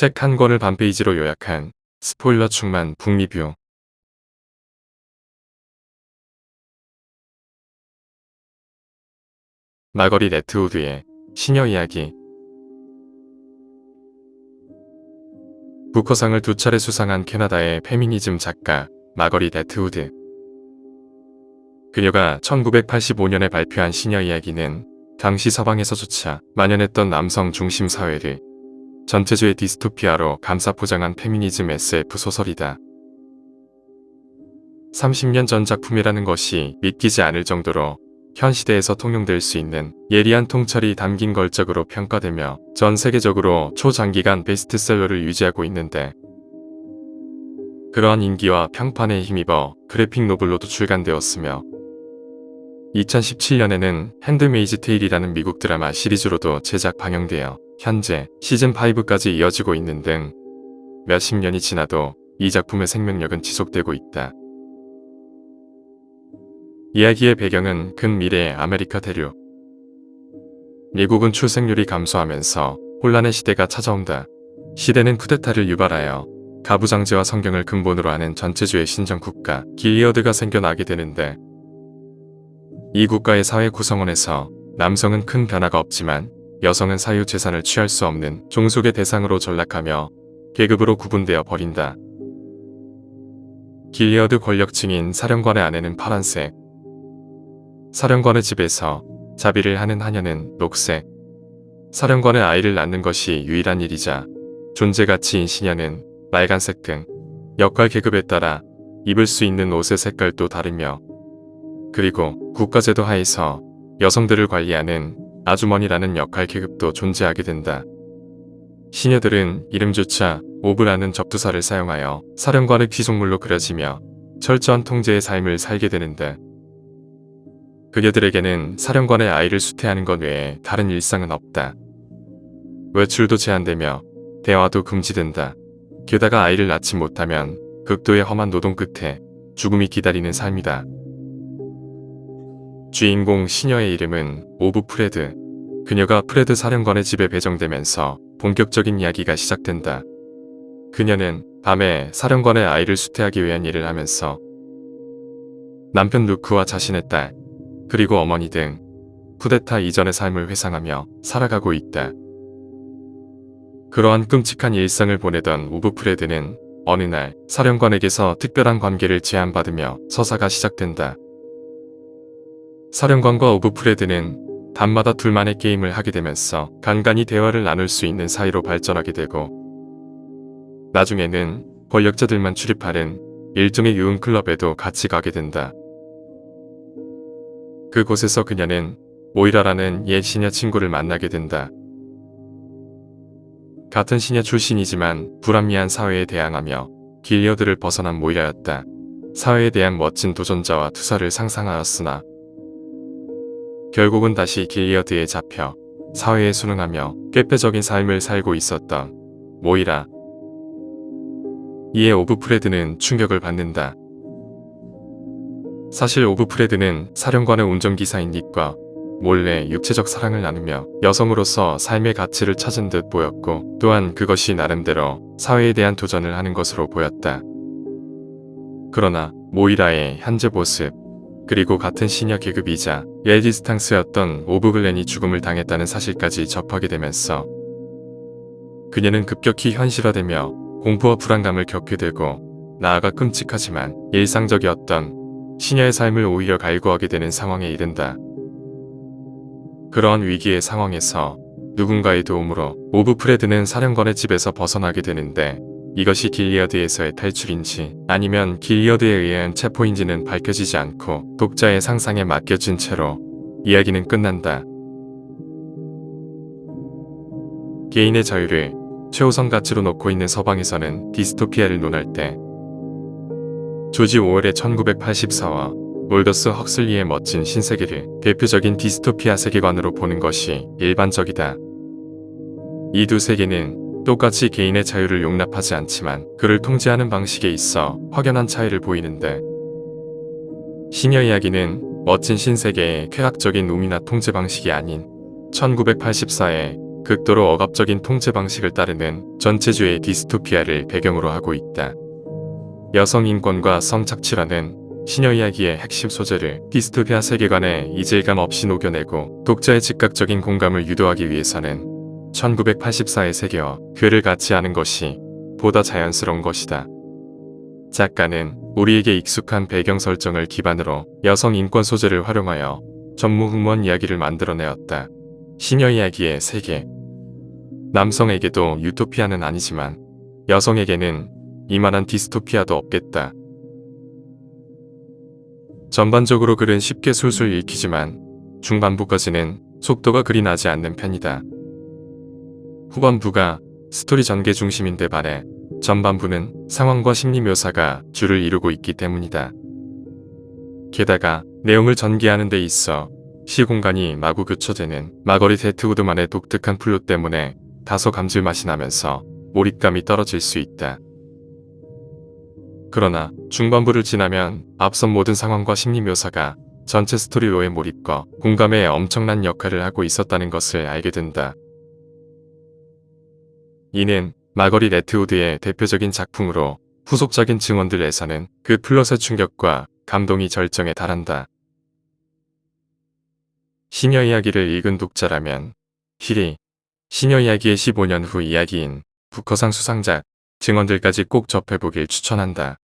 책 한 권을 반 페이지로 요약한 스포일러 충만 북리뷰. 마거리 레트우드의 시녀 이야기. 부커상을 두 차례 수상한 캐나다의 페미니즘 작가 마거리 레트우드. 그녀가 1985년에 발표한 시녀 이야기는 당시 서방에서조차 만연했던 남성 중심 사회를 전체주의 디스토피아로 감싸 포장한 페미니즘 SF 소설이다. 30년 전 작품이라는 것이 믿기지 않을 정도로 현 시대에서 통용될 수 있는 예리한 통찰이 담긴 걸작으로 평가되며 전 세계적으로 초장기간 베스트셀러를 유지하고 있는데 그러한 인기와 평판에 힘입어 그래픽 노블로도 출간되었으며 2017년에는 핸드메이즈 테일이라는 미국 드라마 시리즈로도 제작 방영되어 현재 시즌5까지 이어지고 있는 등 몇십 년이 지나도 이 작품의 생명력은 지속되고 있다. 이야기의 배경은 근미래의 아메리카 대륙. 미국은 출생률이 감소하면서 혼란의 시대가 찾아온다. 시대는 쿠데타를 유발하여 가부장제와 성경을 근본으로 하는 전체주의 신정국가 길리어드가 생겨나게 되는데 이 국가의 사회 구성원에서 남성은 큰 변화가 없지만 여성은 사유 재산을 취할 수 없는 종속의 대상으로 전락하며 계급으로 구분되어 버린다. 길리어드 권력층인 사령관의 아내는 파란색, 사령관의 집에서 자비를 하는 하녀는 녹색, 사령관의 아이를 낳는 것이 유일한 일이자 존재 가치인 시녀는 빨간색 등 역할 계급에 따라 입을 수 있는 옷의 색깔도 다르며 그리고 국가제도 하에서 여성들을 관리하는 아주머니라는 역할 계급도 존재하게 된다. 시녀들은 이름조차 오브라는 접두사를 사용하여 사령관의 귀속물로 그려지며 철저한 통제의 삶을 살게 되는데 그녀들에게는 사령관의 아이를 수태하는 것 외에 다른 일상은 없다. 외출도 제한되며 대화도 금지된다. 게다가 아이를 낳지 못하면 극도의 험한 노동 끝에 죽음이 기다리는 삶이다. 주인공 시녀의 이름은 오브 프레드. 그녀가 프레드 사령관의 집에 배정되면서 본격적인 이야기가 시작된다. 그녀는 밤에 사령관의 아이를 수태하기 위한 일을 하면서 남편 루크와 자신의 딸, 그리고 어머니 등 쿠데타 이전의 삶을 회상하며 살아가고 있다. 그러한 끔찍한 일상을 보내던 우브 프레드는 어느 날 사령관에게서 특별한 관계를 제안받으며 서사가 시작된다. 사령관과 우브 프레드는 밤마다 둘만의 게임을 하게 되면서 간간히 대화를 나눌 수 있는 사이로 발전하게 되고 나중에는 권력자들만 출입하는 일종의 유흥 클럽에도 같이 가게 된다. 그곳에서 그녀는 모이라라는 옛 시녀 친구를 만나게 된다. 같은 시녀 출신이지만 불합리한 사회에 대항하며 길리어드를 벗어난 모이라였다. 사회에 대한 멋진 도전자와 투사를 상상하였으나 결국은 다시 길리어드에 잡혀 사회에 순응하며 꾀패적인 삶을 살고 있었던 모이라. 이에 오브프레드는 충격을 받는다. 사실 오브프레드는 사령관의 운전기사인 닉과 몰래 육체적 사랑을 나누며 여성으로서 삶의 가치를 찾은 듯 보였고 또한 그것이 나름대로 사회에 대한 도전을 하는 것으로 보였다. 그러나 모이라의 현재 모습 그리고 같은 시녀 계급이자 예디스탕스였던 오브글렌이 죽음을 당했다는 사실까지 접하게 되면서 그녀는 급격히 현실화되며 공포와 불안감을 겪게 되고 나아가 끔찍하지만 일상적이었던 시녀의 삶을 오히려 갈구하게 되는 상황에 이른다. 그러한 위기의 상황에서 누군가의 도움으로 오브 프레드는 사령관의 집에서 벗어나게 되는데 이것이 길리어드에서의 탈출인지 아니면 길리어드에 의한 체포인지는 밝혀지지 않고 독자의 상상에 맡겨진 채로 이야기는 끝난다. 개인의 자유를 최우선 가치로 놓고 있는 서방에서는 디스토피아를 논할 때 조지 오웰의 1984와 몰더스 헉슬리의 멋진 신세계를 대표적인 디스토피아 세계관으로 보는 것이 일반적이다. 이 두 세계는 똑같이 개인의 자유를 용납하지 않지만 그를 통제하는 방식에 있어 확연한 차이를 보이는데 시녀 이야기는 멋진 신세계의 쾌락적인 우미나 통제 방식이 아닌 1984의 극도로 억압적인 통제 방식을 따르는 전체주의 디스토피아를 배경으로 하고 있다. 여성 인권과 성착취라는 시녀 이야기의 핵심 소재를 디스토피아 세계관에 이질감 없이 녹여내고 독자의 즉각적인 공감을 유도하기 위해서는 1984의 세계와 괴를 같이 하는 것이 보다 자연스러운 것이다. 작가는 우리에게 익숙한 배경 설정을 기반으로 여성 인권 소재를 활용하여 전무후무한 이야기를 만들어내었다. 시녀 이야기의 세계. 남성에게도 유토피아는 아니지만 여성에게는 이만한 디스토피아도 없겠다. 전반적으로 글은 쉽게 술술 읽히지만 중반부까지는 속도가 그리 나지 않는 편이다. 후반부가 스토리 전개 중심인데 반해 전반부는 상황과 심리 묘사가 줄을 이루고 있기 때문이다. 게다가 내용을 전개하는 데 있어 시공간이 마구 교차되는 마거리 데트우드만의 독특한 플롯 때문에 다소 감질맛이 나면서 몰입감이 떨어질 수 있다. 그러나 중반부를 지나면 앞선 모든 상황과 심리 묘사가 전체 스토리로의 몰입과 공감에 엄청난 역할을 하고 있었다는 것을 알게 된다. 이는 마거리 레트우드의 대표적인 작품으로 후속적인 증언들에서는 그 플롯의 충격과 감동이 절정에 달한다. 시녀 이야기를 읽은 독자라면 힐이 시녀 이야기의 15년 후 이야기인 북커상 수상작 증언들까지 꼭 접해보길 추천한다.